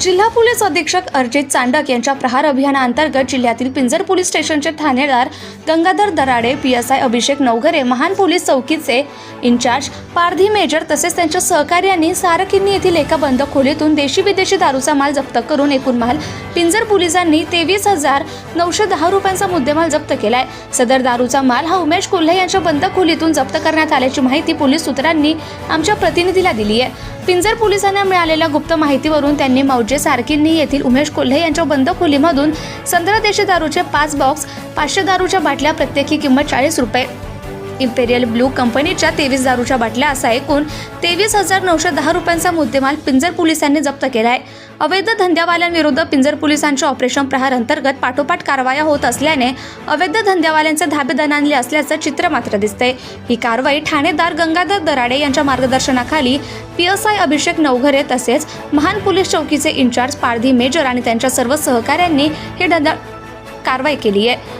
जिल्हा पोलीस अधीक्षक अर्जित चांडक यांच्या प्रहार अभियानाअंतर्गत जिल्ह्यातील पिंजर पोलीस स्टेशनचे ठाणेदार Gangadhar Darade P S I Abhishek Navghare Mahan police चौकीचे in charge Pardhi major तसेच त्यांच्या सहकार्यांनी सारकिन्नी येथील एका बंद खोलीतून देशी विदेशी दारूचा माल जप्त करून एकूण माल पिंजर पोलिसांनी तेवीस हजार नऊशे दहा रुपयांचा मुद्देमाल जप्त केलाय. सदर दारूचा माल हा उमेश कोल्हे यांच्या बंद खोलीतून जप्त करण्यात आल्याची माहिती पोलीस सूत्रांनी आमच्या प्रतिनिधीला दिली आहे. पिंजर पोलिसांना मिळालेल्या गुप्त माहितीवरून त्यांनी मौजे सारकिन्नी येथील उमेश कोल्हे यांच्या बंद खोलीमधून संत्रा देशी दारूचे पाच बॉक्स पाचशे दारूच्या बाटल्या प्रत्येकी किंमत चाळीस रुपये. इम्पेरियल ब्लू कंपनीच्या तेवीस दारूच्या बाटल्या असा एकूण तेवीस हजार नऊशे दहा रुपयांचा मुद्देमाल पिंजर पोलिसांनी जप्त केला आहे अवैध धंद्यावाल्यांविरुद्ध पिंजर पोलिसांच्या ऑपरेशन प्रहार अंतर्गत पाठोपाठ कारवाया होत असल्याने अवैध धंद्यावाल्यांचे धाबे दणाणले असल्याचं चित्र मात्र दिसतंय. ही कारवाई ठाणेदार गंगाधर दराडे यांच्या मार्गदर्शनाखाली पी एस आय अभिषेक नवघरे तसेच महान पोलीस चौकीचे इन्चार्ज पारधी मेजर आणि त्यांच्या सर्व सहकाऱ्यांनी हे धंदा कारवाई केली आहे.